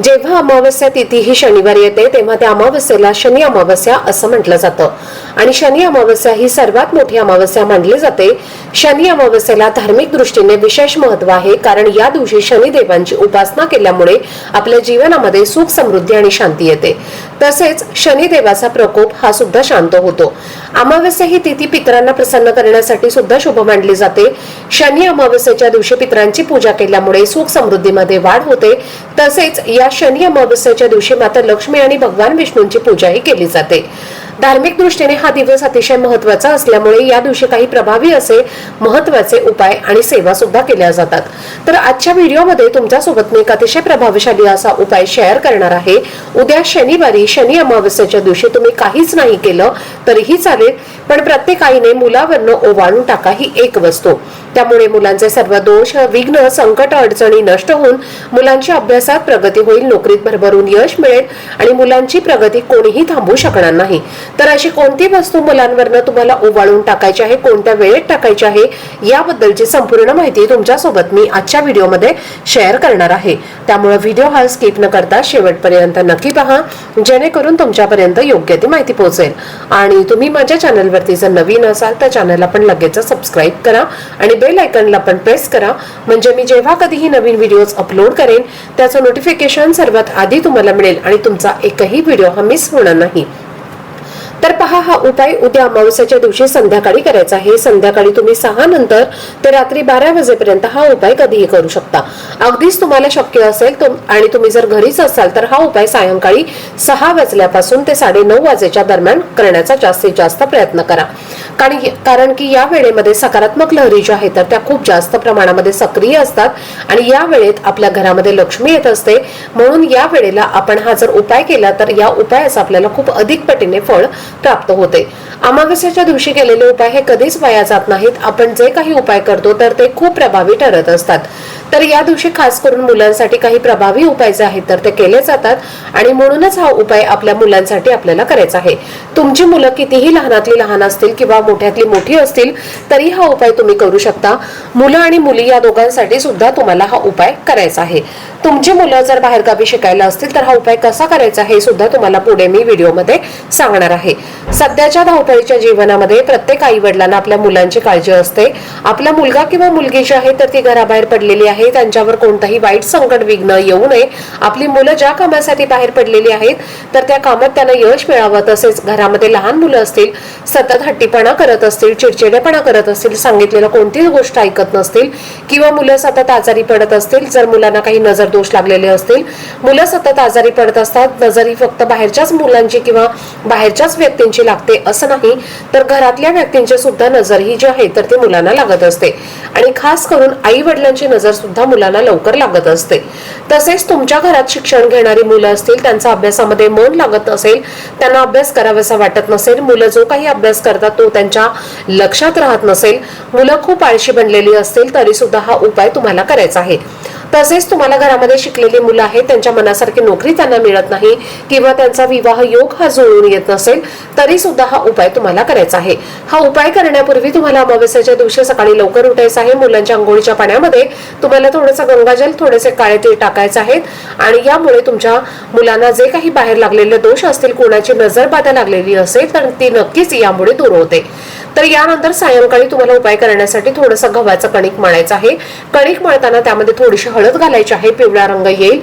जेव्हा अमावस्या तिथी ही शनिवार येते तेव्हा त्या अमावस्येला शनी अमावस्या असं म्हटलं जातं. आणि शनी अमावस्या ही सर्वात मोठी अमावस्या मानली जाते. शनी अमावस्येला धार्मिक दृष्टीने विशेष महत्त्व आहे कारण या दिवशी शनिदेवांची उपासना केल्यामुळे आपल्या जीवनामध्ये सुख समृद्धी आणि शांती येते. तसेच शनिदेवाचा प्रकोप हा सुद्धा शांत होतो. अमावस्या ही तिथी पितरांना प्रसन्न करण्यासाठी सुद्धा शुभ मानली जाते. शनी अमावस्येच्या दिवशी पितरांची पूजा केल्यामुळे सुख समृद्धीमध्ये वाढ होते. तसेच या शनी अमावस्येच्या दिवशी माता लक्ष्मी आणि भगवान विष्णूंची पूजाही केली जाते. धार्मिक दृष्टीने हा दिवस अतिशय महत्त्वाचा असल्यामुळे या दिवशी काही प्रभावी असे महत्त्वाचे उपाय आणि सेवा सुद्धा केल्या जातात. तर आजच्या व्हिडिओमध्ये तुमच्यासोबत मी एक अतिशय प्रभावशाली असा उपाय शेअर करणार आहे. उद्या शनिवारी शनी अमावस्येच्या दिवशी तुम्ही काहीच नाही केलं तरीही चालेल पण प्रत्येक आईने मुलावरनं ओवाळून टाका ही एक वस्तू. त्यामुळे मुलांचे सर्व दोष विघ्न संकट अडचणी नष्ट होऊन मुलांच्या अभ्यासात प्रगती होईल नोकरीत भरभरून यश मिळेल आणि मुलांची प्रगती कोणीही थांबवू शकणार नाही. तर अशी कोणती वस्तू मुलांवरनं तुम्हाला ओवाळून टाकायची आहे कोणत्या वेळेत टाकायची आहे याबद्दलची संपूर्ण माहिती तुमच्यासोबत मी आजच्या व्हिडिओमध्ये शेअर करणार आहे. त्यामुळे व्हिडिओ हा स्किप न करता शेवटपर्यंत नक्की पहा जेणेकरून तुमच्यापर्यंत योग्य ती माहिती पोहोचेल. आणि तुम्ही माझ्या चॅनलवरती जर नवीन असाल तर चॅनलला पण लगेच सबस्क्राईब करा आणि बेल आयकनला पण प्रेस करा. म्हणजे मी जेव्हा कधीही नवीन व्हिडिओज अपलोड करेन त्याचं नोटिफिकेशन सर्वात आधी तुम्हाला मिळेल आणि तुमचा एकही व्हिडिओ हा मिस होणार नाही. तर पहा हा उपाय उद्या अमावस्याच्या दिवशी संध्याकाळी करायचा आहे. संध्याकाळी तुम्ही सहा नंतर ते रात्री बारा वाजेपर्यंत हा उपाय कधीही करू शकता. अगदीच तुम्हाला शक्य असेल तुम- आणि तुम्ही जर घरीच असाल तर हा उपाय सायंकाळी सहा वाजल्यापासून ते साडे नऊ वाजेच्या दरम्यान करण्याचा जास्तीत जास्त प्रयत्न करा. कारण कारण की या वेळेमध्ये सकारात्मक लहरी ज्या आहेत तर त्या खूप जास्त प्रमाणामध्ये सक्रिय असतात. आणि या वेळेत आपल्या घरामध्ये लक्ष्मी येत असते. म्हणून या वेळेला आपण हा जर उपाय केला तर या उपायाचा आपल्याला खूप अधिक पटीने फळ प्राप्त होते. अमावस्याच्या दिवशी केलेले उपाय हे कधीच वाया जात नाहीत. आपण जे काही उपाय करतो तर ते खूप प्रभावी ठरत असतात. तर या दिवशी खास करून मुलांसाठी काही प्रभावी उपाय जे आहेत तर ते केले जातात. आणि म्हणूनच हा उपाय आपल्या मुलांसाठी आपल्याला करायचा आहे. तुमची मुलं कितीही लहानातली लहान असतील किंवा मोठ्यातली मोठी असतील तरी हा उपाय तुम्ही करू शकता. मुलं आणि मुली या दोघांसाठी सुद्धा तुम्हाला हा उपाय करायचा आहे. तुमची मुलं जर बाहेरगावी शिकायला असतील तर हा उपाय कसा करायचा हे सुद्धा तुम्हाला पुढे मी व्हिडिओमध्ये सांगणार आहे. सध्याच्या धावपळीच्या जीवनामध्ये प्रत्येक आई वडिलांना आपल्या मुलांची काळजी असते. आपला मुलगा किंवा मुलगी जी आहे तर ती घराबाहेर पडलेली आहे त्यांच्यावर कोणताही वाईट संकट विघ्न येऊ नये. आपली मुलं ज्या कामासाठी बाहेर पडलेली आहेत तर त्या कामात त्यांना यश मिळावं. तसेच घरामध्ये लहान मुलं असतील सतत हट्टीपणा करत असतील चिडचिडेपणा करत असतील सांगितलेलं कोणतीच गोष्ट ऐकत नसतील किंवा मुलं सतत आजारी पडत असतील जर मुलांना काही नजर दोष लागलेले असतील. मुलं सतत आजारी पडत असतात. नजरी फक्त बाहेरच्याच मुलांची किंवा बाहेरच्याच व्यक्तींची लागते असं नाही तर घरातल्या व्यक्तींची सुद्धा नजर ही जी आहे तर ती मुलांना लागत असते. आणि खास करून आई वडिलांची नजर सुद्धा मुलांना लवकर लागत असते. तसेच तुमच्या घरात शिक्षण घेणारी मुलं असतील त्यांचा अभ्यासामध्ये मन लागत असेल त्यांना अभ्यास करावासा वाटत नसेल मुलं जो काही अभ्यास करतात तो त्यांच्या लक्षात राहत नसेल. मुलं खूप आळशी बनलेली असतील तरी सुद्धा हा उपाय तुम्हाला करायचा आहे. तसेच तुम्हाला घरामध्ये शिकलेली मुलं आहेत त्यांच्या मनासारखी नोकरी त्यांना मिळत नाही किंवा त्यांचा विवाह योग हा जुळून येत नसेल तरी सुद्धा हा उपाय तुम्हाला करायचा आहे. हा उपाय करण्यापूर्वी तुम्हाला अमावस्याच्या दिवशी सकाळी लवकर उठायचं आहे. मुलांच्या आंघोळीच्या पाण्यामध्ये तुम्हाला थोडंसं गंगाजल थोडेसे काळे तेल टाकायचे आहेत आणि यामुळे तुमच्या मुलांना जे काही बाहेर लागलेले दोष असतील कोणाची नजर बाधा लागलेली असेल तर ती नक्कीच यामुळे दूर होते. तर यानंतर सायंकाळी तुम्हाला उपाय करण्यासाठी थोडंसं गव्हाचं कणिक मळायचं आहे. कणिक मळताना त्यामध्ये थोडीशी हळद घालायची आहे पिवळा रंग येईल.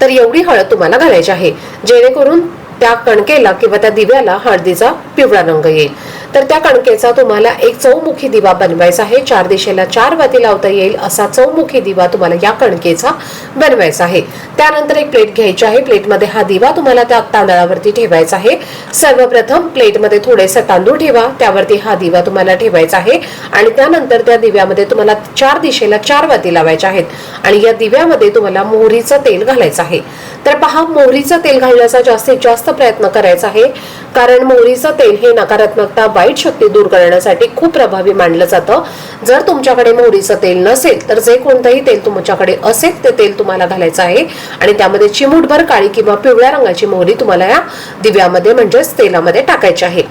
तर एवढी हळद तुम्हाला घालायची आहे. जेणेकरून त्या कणकेला किंवा त्या दिव्याला हळदीचा पिवळा रंग येईल. तर त्या कणकेचा तुम्हाला एक चौमुखी दिवा बनवायचा आहे. चार दिशेला चार वाती लावता येईल असा चौमुखी दिवा तुम्हाला या कणकेचा बनवायचा आहे. त्यानंतर एक प्लेट घ्यायची आहे. प्लेटमध्ये हा दिवा तुम्हाला त्या तांदळावरती ठेवायचा आहे. सर्वप्रथम प्लेटमध्ये थोडेसे तांदूळ ठेवा. त्यावरती हा दिवा तुम्हाला ठेवायचा आहे. आणि त्यानंतर त्या दिव्यामध्ये तुम्हाला चार दिशेला चार वाती लावायच्या आहेत. आणि या दिव्यामध्ये तुम्हाला मोहरीचं तेल घालायचं आहे. तर पहा मोहरीचं तेल घालण्याचा जास्तीत जास्त प्रयत्न करायचा आहे. कारण मोहरीचं तेल हे नकारात्मकता वाईट शक्ती दूर करण्यासाठी खूप प्रभावी मानलं जातं. जर तुमच्याकडे मोहरीचं तेल नसेल तर जे कोणतंही तेल तुमच्याकडे असेल ते तेल तुम्हाला घालायचं आहे. आणि त्यामध्ये चिमूटभर काळी किंवा पिवळ्या रंगाची मोहरी तुम्हाला या दिव्यामध्ये म्हणजेच तेलामध्ये टाकायची आहे.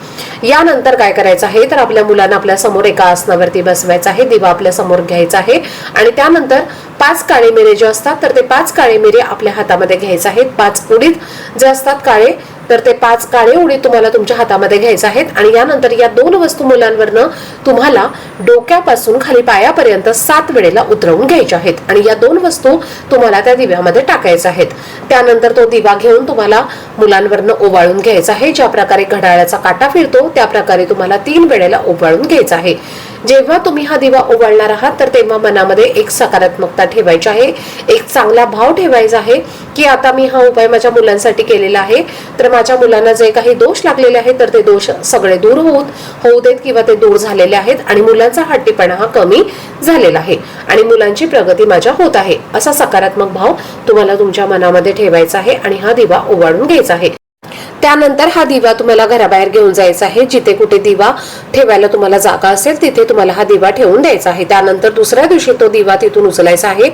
यानंतर काय करायचं आहे? तर आपल्या मुलांना आपल्यासमोर एका आसनावरती बसवायचं आहे. दिवा आपल्यासमोर घ्यायचा आहे. आणि त्यानंतर पाच काळे मिरे जे असतात तर ते पाच काळे मिरे आपल्या हातामध्ये घ्यायचे आहेत. पाच उडीद जे असतात काळे तर ते पाच काळे उडी तुम्हाला तुमच्या हातामध्ये घ्यायचे आहेत आणि यानंतर या दोन वस्तू मुलांवरनं तुम्हाला डोक्यापासून खाली पायापर्यंत सात वेळेला उतरवून घ्यायच्या आहेत आणि या दोन वस्तू तुम्हाला त्या दिव्यामध्ये टाकायच्या आहेत. त्यानंतर तो दिवा घेऊन तुम्हाला मुलांवरनं ओवाळून घ्यायचा आहे. ज्या प्रकारे घड्याळाचा काटा फिरतो त्या प्रकारे तुम्हाला तीन वेळेला ओवाळून घ्यायचा आहे. जेव्हा तुम्ही हा दिवा ओवाळणार आहात तर तेव्हा मनामध्ये एक सकारात्मकता ठेवायची आहे. एक चांगला भाव ठेवायचा आहे की आता मी हा उपाय माझ्या मुलांसाठी केलेला आहे. तर माझ्या मुलांना जे काही दोष लागलेले आहेत तर ते दोष सगळे दूर होऊन होऊ देत किंवा ते दूर झालेले आहेत आणि मुलांचा हट्टीपणा हा कमी झालेला आहे आणि मुलांची प्रगती माझ्या होत आहे. असा सकारात्मक भाव तुम्हाला तुमच्या मनामध्ये ठेवायचा आहे आणि हा दिवा ओवाळून घ्यायचा आहे. त्यानंतर हा दिवा तुम्हाला घराबाहेर घेऊन जायचा आहे. जिथे कुठे दिवा ठेवायला तुम्हाला जागा असेल तिथे तुम्हाला हा दिवा ठेवून द्यायचा आहे. त्यानंतर दुसऱ्या दिवशी तो दिवा तिथून उचलायचा आहे.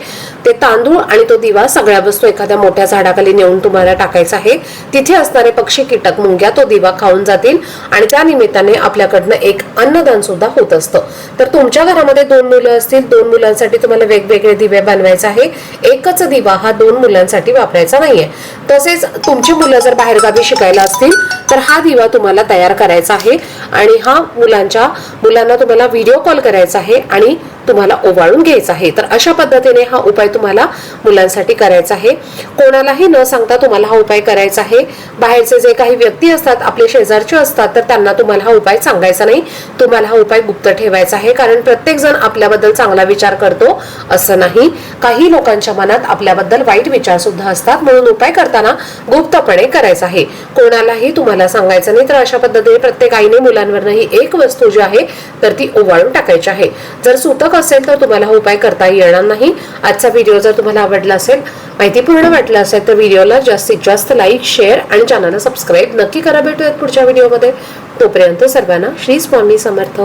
ते तांदूळ आणि तो दिवा सगळ्या वस्तू एखाद्या मोठ्या झाडाखाली नेऊन तुम्हाला टाकायचा आहे. तिथे असणारे पक्षी कीटक मुंग्या तो दिवा खाऊन जातील आणि त्या निमित्ताने आपल्याकडनं एक अन्नदान सुद्धा होत असतं. तर तुमच्या घरामध्ये दोन मुलं असतील दोन मुलांसाठी तुम्हाला वेगवेगळे दिवे बनवायचे आहे. एकच दिवा हा दोन मुलांसाठी वापरायचा नाहीये. तसेच तुमची मुलं जर बाहेरगावी शिकायला असतील तर हा दिवा तुम्हाला तयार करायचा आहे. आणि हा मुलांच्या मुलांना तुम्हाला व्हिडिओ कॉल करायचा आहे आणि तुम्हाला ओवाळून घ्यायचा आहे. तर अशा पद्धतीने हा उपाय तुम्हाला मुलांसाठी करायचा आहे. कोणालाही न सांगता तुम्हाला हा उपाय करायचा आहे. बाहेरचे जे काही व्यक्ती असतात आपले शेजारचे असतात तर त्यांना तुम्हाला हा उपाय सांगायचा नाही. तुम्हाला हा उपाय गुप्त ठेवायचा आहे. कारण प्रत्येक जण आपल्याबद्दल चांगला विचार करतो असं नाही. काही लोकांच्या मनात आपल्याबद्दल वाईट विचार सुद्धा असतात. म्हणून उपाय करतात करताना गुप्तपणे करायचं आहे. कोणालाही तुम्हाला सांगायचं नाही तर अशा पद्धतीने प्रत्येक आईने मुलांवर ही एक वस्तू जी आहे तर ती ओवाळून टाकायची आहे. जर सुतक असेल तर तुम्हाला हा उपाय करता येणार नाही. आजचा व्हिडिओ जर तुम्हाला आवडला असेल माहितीपूर्ण वाटला असेल तर व्हिडिओला जास्तीत जास्त लाईक शेअर आणि चॅनलला सबस्क्राईब नक्की करा. भेटूयात पुढच्या व्हिडिओमध्ये. तोपर्यंत सर्वांना श्री स्वामी समर्थ.